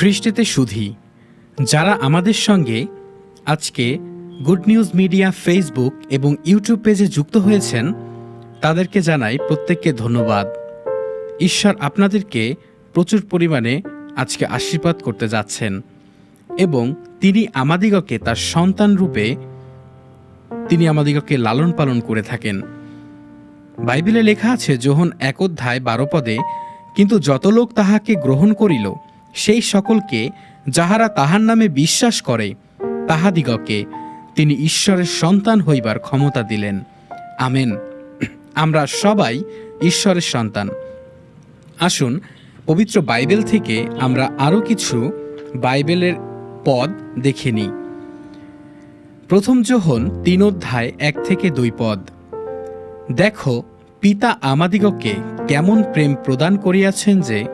খ্রিস্টেতে সুধি যারা আমাদের সঙ্গে আজকে গুড নিউজ মিডিয়া ফেসবুক এবং ইউটিউব পেজে যুক্ত হয়েছেন, তাদেরকে জানাই প্রত্যেককে ধন্যবাদ। ঈশ্বর আপনাদেরকে প্রচুর পরিমাণে আজকে আশীর্বাদ করতে যাচ্ছেন এবং তিনি আমাদিগকে তার সন্তান রূপে তিনি আমাদিগকে লালন পালন করে থাকেন। বাইবেলে লেখা আছে, যোহন এক অধ্যায় বারো পদে, কিন্তু যত লোক তাহাকে গ্রহণ করিল সেই সকলকে যাহারা তাহার নামে বিশ্বাস করে, তাহাদিগকে তিনি ঈশ্বরের সন্তান হইবার ক্ষমতা দিলেন। আমেন। আমরা সবাই ঈশ্বরের সন্তান। আসুন, পবিত্র বাইবেল থেকে আমরা আরও কিছু বাইবেলের পদ দেখে নিই। প্রথম যোহন তিন অধ্যায় এক থেকে দুই পদ। দেখো, পিতা আমাদিগকে কেমন প্রেম প্রদান করিয়াছেন যে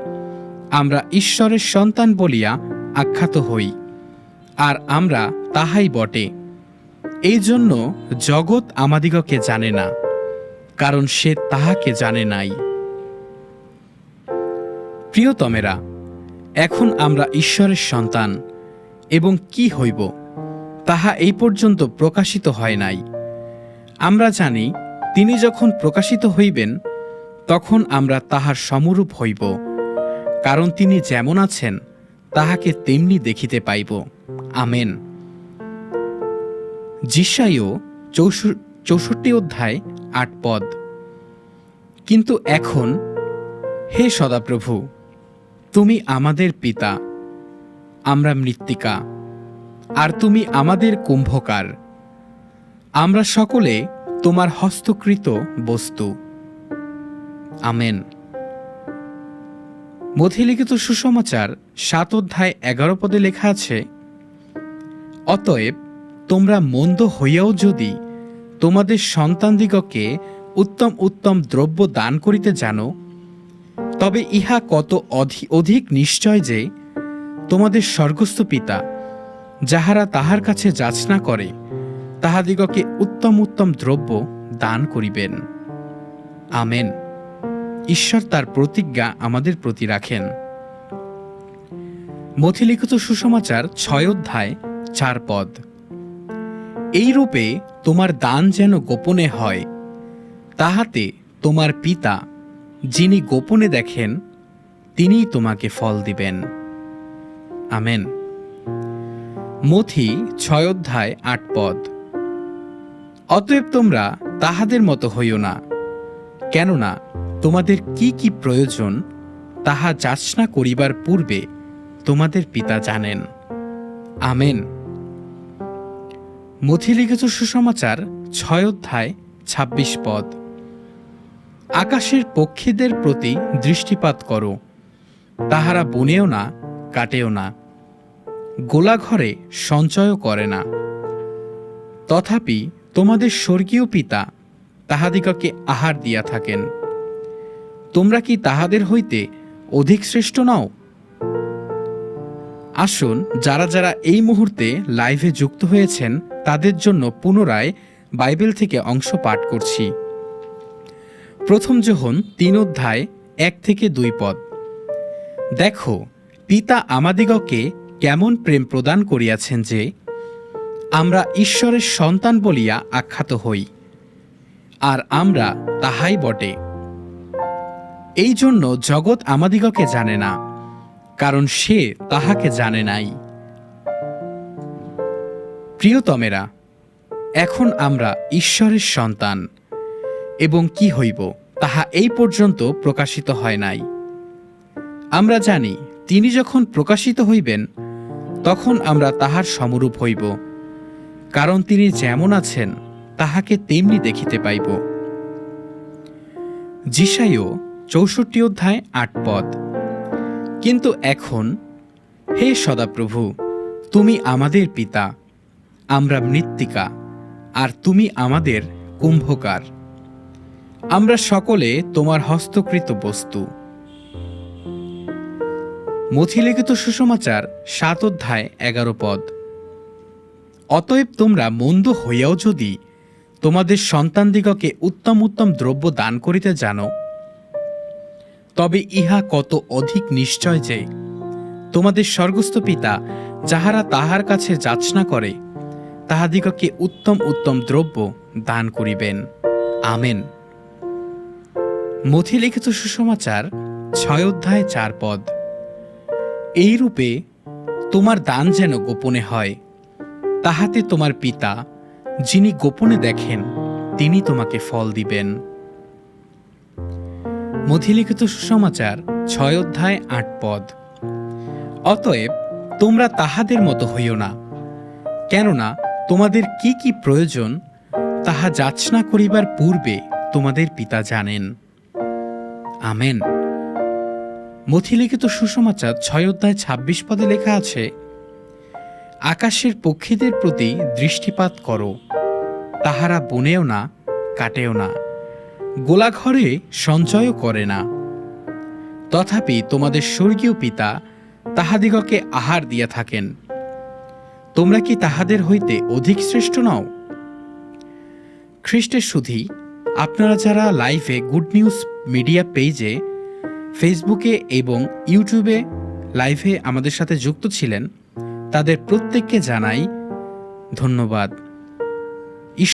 আমরা ঈশ্বরের সন্তান বলিয়া আখ্যাত হই, আর আমরা তাহাই বটে। এই জন্য জগৎ আমাদিগকে জানে না, কারণ সে তাহাকে জানে নাই। প্রিয়তমেরা, এখন আমরা ঈশ্বরের সন্তান, এবং কি হইব, তাহা এই পর্যন্ত প্রকাশিত হয় নাই। আমরা জানি, তিনি যখন প্রকাশিত হইবেন, তখন আমরা তাহার সমরূপ হইব। কারণ তিনি যেমন আছেন, তাহাকে তেমনি দেখিতে পাইব। আমেন। জিসাইও চৌষট্টি অধ্যায় আট পদ। কিন্তু এখন, হে সদাপ্রভু, তুমি আমাদের পিতা, আমরা মৃত্তিকা, আর তুমি আমাদের কুম্ভকার। আমরা সকলে তোমার হস্তকৃত বস্তু। আমেন। মথিলিখিত সুসমাচার সাত অধ্যায় এগারো পদে লেখা আছে, অতএব তোমরা মন্দ হইয়াও যদি তোমাদের সন্তানদিগকে উত্তম উত্তম দ্রব্য দান করিতে জানো, তবে ইহা কত অধি- অধিক নিশ্চয় যে তোমাদের স্বর্গস্থ পিতা, যাহারা তাহার কাছে যাচনা করে, তাহাদিগকে উত্তম উত্তম দ্রব্য দান করিবেন। আমেন। ঈশ্বর তার প্রতিজ্ঞা আমাদের প্রতি রাখেন। মথিলিখিত সুসমাচার ছয় অধ্যায়, চার পদ। এই রূপে তোমার দান যেন গোপনে হয়, তাহাতে তোমার পিতা যিনি গোপনে দেখেন, তিনিই তোমাকে ফল দিবেন। আমেন। মথি ছয় অধ্যায়, আট পদ। অতএব তোমরা তাহাদের মতো হইও না, কেননা তোমাদের কি কি প্রয়োজন, তাহা যাচনা করিবার পূর্বে তোমাদের পিতা জানেন। আমেন। মথিলিখিত সুসমাচার, ছয় অধ্যায়, ছাব্বিশ পদ। আকাশের পক্ষীদের প্রতি দৃষ্টিপাত করো, তাহারা বনেও না, কাটেও না, গোলাঘরে সঞ্চয়ও করে না। তথাপি তোমাদের স্বর্গীয় পিতা তাহাদিগকে আহার দিয়া থাকেন। তোমরা কি তাহাদের হইতে অধিক শ্রেষ্ঠ নও? আসুন, যারা যারা এই মুহূর্তে লাইভে যুক্ত হয়েছেন, তাদের জন্য পুনরায় বাইবেল থেকে অংশ পাঠ করছি। প্রথম যোহন তিন অধ্যায় এক থেকে দুই পদ। দেখো, পিতা আমাদিগকে কেমন প্রেম প্রদান করিয়াছেন যে, আমরা ঈশ্বরের সন্তান বলিয়া আখ্যাত হই, আর আমরা তাহাই বটে। এই জন্য জগৎ আমাদিগকে জানে না, কারণ সে তাহাকে জানে নাই। প্রিয়তমেরা, এখন আমরা ঈশ্বরের সন্তান, এবং কি হইব তাহা এই পর্যন্ত প্রকাশিত হয় নাই। আমরা জানি, তিনি যখন প্রকাশিত হইবেন, তখন আমরা তাহার সমরূপ হইব, কারণ তিনি যেমন আছেন, তাহাকে তেমনি দেখিতে পাইব। জিসাইও চৌষট্টি অধ্যায় আট পদ। কিন্তু এখন, হে সদাপ্রভু, তুমি আমাদের পিতা, আমরা মৃত্তিকা, আর তুমি আমাদের কুম্ভকার। আমরা সকলে তোমার হস্তকৃত বস্তু। মথিলিখিত সুসমাচার সাত অধ্যায় এগারো পদ। অতএব তোমরা মন্দ হইয়াও যদি তোমাদের সন্তানদিগকে উত্তম উত্তম দ্রব্য দান করিতে জানো তবে ইহা কত অধিক নিশ্চয় যে তোমাদের স্বর্গস্থ পিতা যাহারা তাহার কাছে যাচনা করে, তাহাদিগকে উত্তম উত্তম দ্রব্য দান করিবেন। আমেন। মথি লিখিত সুসমাচার, ছয় অধ্যায়, চার পদ। এই রূপে তোমার দান যেন গোপনে হয়, তাহাতে তোমার পিতা যিনি গোপনে দেখেন, তিনি তোমাকে ফল দিবেন। মথিলিখিত সুসমাচার, ছয় অধ্যায়, আট পদ। অতএব, তোমরা তাহাদের মতো হইও না। কেননা, তোমাদের কি কি প্রয়োজন, তাহা যাচনা করিবার পূর্বে তোমাদের পিতা জানেন। আমেন। মথিলিখিত সুসমাচার, ছয় অধ্যায়, ছাব্বিশ পদে লেখা আছে, আকাশের পক্ষীদের প্রতি দৃষ্টিপাত করো, তাহারা বনেও না, কাটেও না। গোলাঘরে সঞ্চয়ও করে না। তথাপি তোমাদের স্বর্গীয় পিতা তাহাদিগকে আহার দিয়া থাকেন। তোমরা কি তাহাদের হইতে অধিক শ্রেষ্ঠ নও? খ্রিস্টের সুধি আপনারা যারা লাইভে গুড নিউজ মিডিয়া পেজে, ফেসবুকে এবং ইউটিউবে লাইভে আমাদের সাথে যুক্ত ছিলেন, তাদের প্রত্যেককে জানাই ধন্যবাদ।